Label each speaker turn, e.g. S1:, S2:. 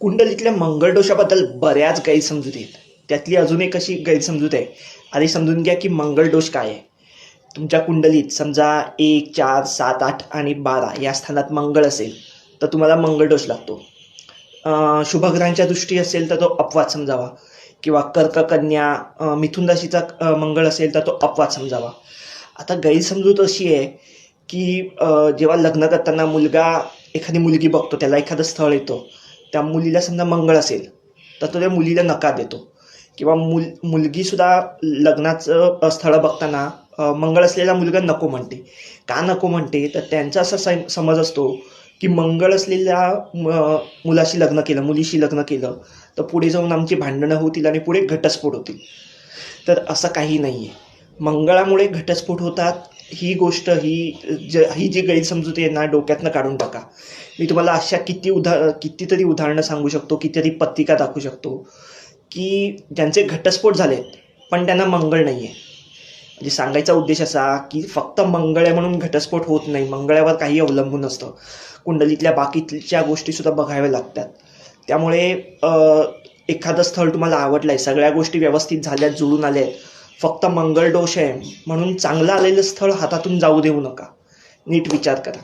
S1: कुंडलीतल्या मंगळदोषाबद्दल बऱ्याच गैरसमजुती आहेत. त्यातली अजून एक अशी गैरसमजूत आहे. आधी समजून घ्या की मंगळदोष काय आहे. तुमच्या कुंडलीत समजा एक चार सात आठ आणि बारा या स्थानात मंगळ असेल तर तुम्हाला मंगळदोष लागतो. शुभग्रहांच्या दृष्टी असेल तर तो अपवाद समजावा. किंवा कर्क कन्या मिथुन राशीचा मंगळ असेल तर तो अपवाद समजावा. आता गैरसमजूत अशी आहे की जेव्हा लग्न करताना मुलगा एखादी मुलगी बघतो त्याला एखादं स्थळ येतो त्या मुलीला समजा मंगळ असेल तर तो त्या मुलीला नकार देतो. किंवा मुल मुलगीसुद्धा लग्नाचं स्थळं बघताना मंगळ असलेला मुलगा नको म्हणते. का नको म्हणते? तर त्यांचा असा सम- समज असतो की मंगळ असलेल्या म- मुलाशी लग्न केलं मुलीशी लग्न केलं तर पुढे जाऊन आमची भांडणं होतील आणि पुढे घटस्फोट होतील. तर असं काही नाही आहे मंगळामुळे घटस्फोट होतात ही गोष्ट ही ज ही जी गैरसमजुती आहे ना डोक्यातनं काढून टाका. मी तुम्हाला अशा किती उदा कितीतरी उदाहरणं सांगू शकतो कितीतरी पत्रिका दाखवू शकतो की ज्यांचे घटस्फोट झालेत पण त्यांना मंगळ नाही आहे म्हणजे सांगायचा उद्देश असा की फक्त मंगळ आहे म्हणून घटस्फोट होत नाही मंगळावर काही अवलंबून असतं कुंडलीतल्या बाकीच्या गोष्टीसुद्धा बघाव्या लागतात. त्यामुळे एखादं स्थळ तुम्हाला आवडलं आहे सगळ्या गोष्टी व्यवस्थित झाल्यात जुळून आल्या आहेत फक्त मंगळ दोष आहे म्हणून चांगलं आलेलं स्थळ हातातून जाऊ देऊ नका. नीट विचार करा.